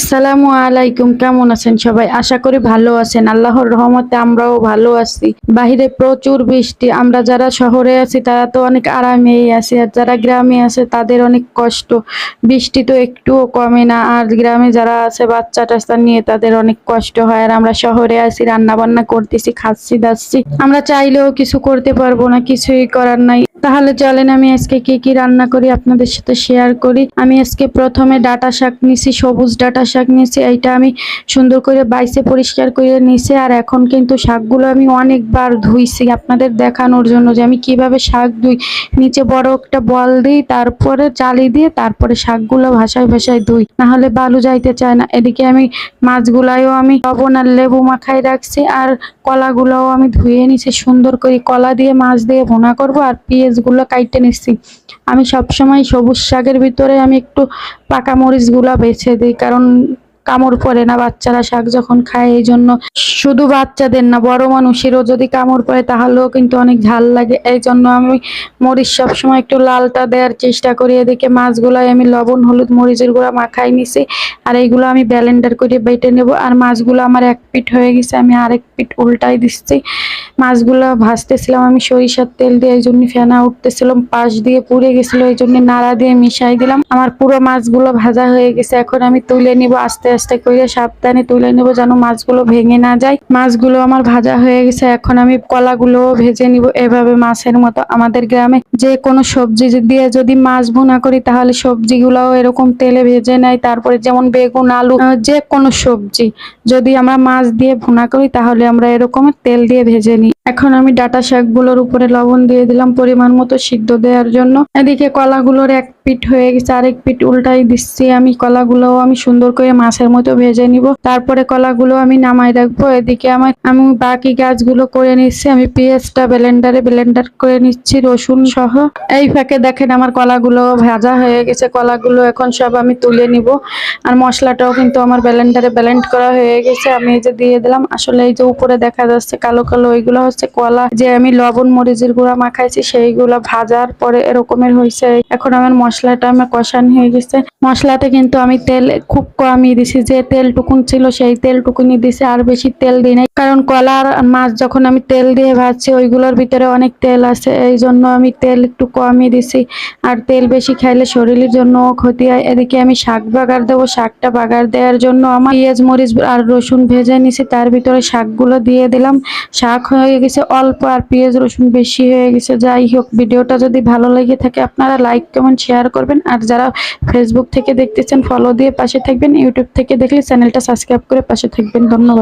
আসসালামু আলাইকুম, কেমন আছেন সবাই? আশা করি ভালো আছেন। আল্লাহর রহমতে আমরাও ভালো আছি। বাহিরে প্রচুর বৃষ্টি। আমরা যারা শহরে আছি, তারা তো অনেক আরামেই আছি। আর যারা গ্রামে আছে, তাদের অনেক কষ্ট। বৃষ্টি তো একটুও কমে না। আর গ্রামে যারা আছে, বাচ্চা টাচ্চা নিয়ে তাদের অনেক কষ্ট হয়। আর আমরা শহরে আছি রান্না বান্না করতেছি, খাচ্ছি, দাচ্ছি। আমরা চাইলেও কিছু করতে পারব না, কিছুই করার নাই। তাহলে চলেন আমি আজকে কি কি রান্না করি আপনাদের সাথে শেয়ার করি। আমি আজকে প্রথমে ডাটা শাক নিছি, সবুজ ডাটা শাক নিছি, এইটা আমি সুন্দর করে বাইসে পরিষ্কার করে নিছি আর এখন কিন্তু শাকগুলো আমি অনেকবার ধুইছি আপনাদের দেখানোর জন্য যে আমি কীভাবে শাক ধুই। নিচে বড় একটা বল দিই, তারপরে চালি দিয়ে তারপরে শাকগুলো ভাসায় ভাসায় ধুই। নাহলে বালু যাইতে চায় না। এদিকে আমি মাছগুলাইও আমি লবণ আর লেবু মাখাই রাখছি আর কলাগুলোও আমি ধুয়ে নিছি। সুন্দর করে কলা দিয়ে, মাছ দিয়ে ভুনা করব আর পেঁয়াজগুলো কাইটে নিচ্ছি আমি সবসময় সবুজ শাকের ভিতরে আমি একটু পাকা মরিচগুলো বেছে দিই, কারণ কামড় পড়ে না বাচ্চারা শাক যখন খায়, এই জন্য শুধু বাচ্চাদের না, বড় মানুষেরও যদি কামড় পড়ে, তাহলেও কিন্তু অনেক ঝাল লাগে। এই জন্য আমি মরিচ সবসময় একটু লালটা দেওয়ার চেষ্টা করি। এদিকে মাছগুলাই আমি লবণ, হলুদ, মরিচের গুঁড়া মাখাই নিছি। আর এইগুলো আমি ব্যালেন্ডার করে বেটে নেব। আর মাছগুলো আমার এক পিঠ হয়ে গেছে, আমি আরেক পিঠ উল্টাই দিচ্ছি। মাছগুলো ভাজতেছিলাম আমি সরিষার তেল দিয়ে, এই জন্য ফেনা উঠতেছিলাম পাশ দিয়ে পুড়ে গেছিল, এই জন্য নাড়া দিয়ে মিশাই দিলাম। আমার পুরো মাছগুলো ভাজা হয়ে গেছে, এখন আমি তুলে নিব আস্তে আস্তে করে সাবধানে তুলে নিব যেন মাছগুলো ভেঙে না যায়। মাছগুলো আমার ভাজা হয়ে গেছে, এখন আমি কলাগুলো ভেজে নিব। এভাবে মাছের মতো আমাদের গ্রামে যে কোনো সবজি দিয়ে যদি মাছ ভুনা করি, তাহলে সবজিগুলোও এরকম তেলে ভেজে নেয়। তারপরে যেমন বেগুন, আলু যে কোনো সবজি যদি আমরা মাছ দিয়ে ভুনা করি, তাহলে আমরা এরকম তেল দিয়ে ভেজে নিই। এখন আমি ডাটা শাকগুলোর উপরে লবণ দিয়ে দিলাম পরিমাণ মতো সিদ্ধ দেওয়ার জন্য। এদিকে কলাগুলোর এক পিঠ হয়ে গেছে, আরেক পিঠ উল্টাই দিচ্ছি আমি। কলাগুলোও আমি সুন্দর করে মাছের মতো ভেজে নিব। তারপরে কলাগুলো আমি নামাই রাখব। এদিকে আমার, আমি বাকি গাছগুলো করে নিচ্ছি। আমি পেঁয়াজটা ব্লেন্ডারে ব্লেন্ডার করে নিচ্ছি, রসুন সহ। এই ফাঁকে দেখেন আমার কলাগুলো ভাজা হয়ে গেছে। কলাগুলো এখন সব আমি তুলে নিব। আর মশলাটাও কিন্তু আমার ব্লেন্ডারে ব্লেন্ড করা হয়ে গেছে। আমি এই যে দিয়ে দিলাম। আসলে এই যে উপরে দেখা যাচ্ছে কালো কালো, ওইগুলো হচ্ছে কলা। যে আমি লবণ, মরিচের গুঁড়া মাখাইছি, সেইগুলো ভাজার পরে এরকমের হয়েছে এখন আমার মশলাটা আমার কষান হয়ে গেছে। মশলাতে কিন্তু আমি তেল খুব কমই দিছি। যে তেলটুকুন ছিল সেই তেলটুকুনি দিছি, আর বেশি তেল দিই নাই। কারণ কলার মাছ যখন আমি তেল দিয়ে ভাজছি, ওইগুলোর ভিতরে অনেক তেল আছে, এই জন্য আমি তেল একটু কমই দিছি। আর তেল বেশি খাইলে শরীরের জন্য ক্ষতি হয়। এদিকে আমি শাক বাগার দেবো, শাকটা বাগার দেওয়ার জন্য আমার পেঁয়াজ, মরিচ আর রসুন ভেজে নিছি, তার ভিতরে শাকগুলো দিয়ে দিলাম। শাক হয়ে গেছে অল্প আর পেঁয়াজ, রসুন বেশি হয়ে গেছে। যাই হোক, ভিডিওটা যদি ভালো লেগে থাকে, আপনারা লাইক, কমেন্ট, শেয়ার করবেন। আর যারা ফেসবুক থেকে দেখতেছেন ফলো দিয়ে পাশে থাকবেন ইউটিউব থেকে দেখলে চ্যানেলটা সাবস্ক্রাইব করে পাশে থাকবেন। ধন্যবাদ।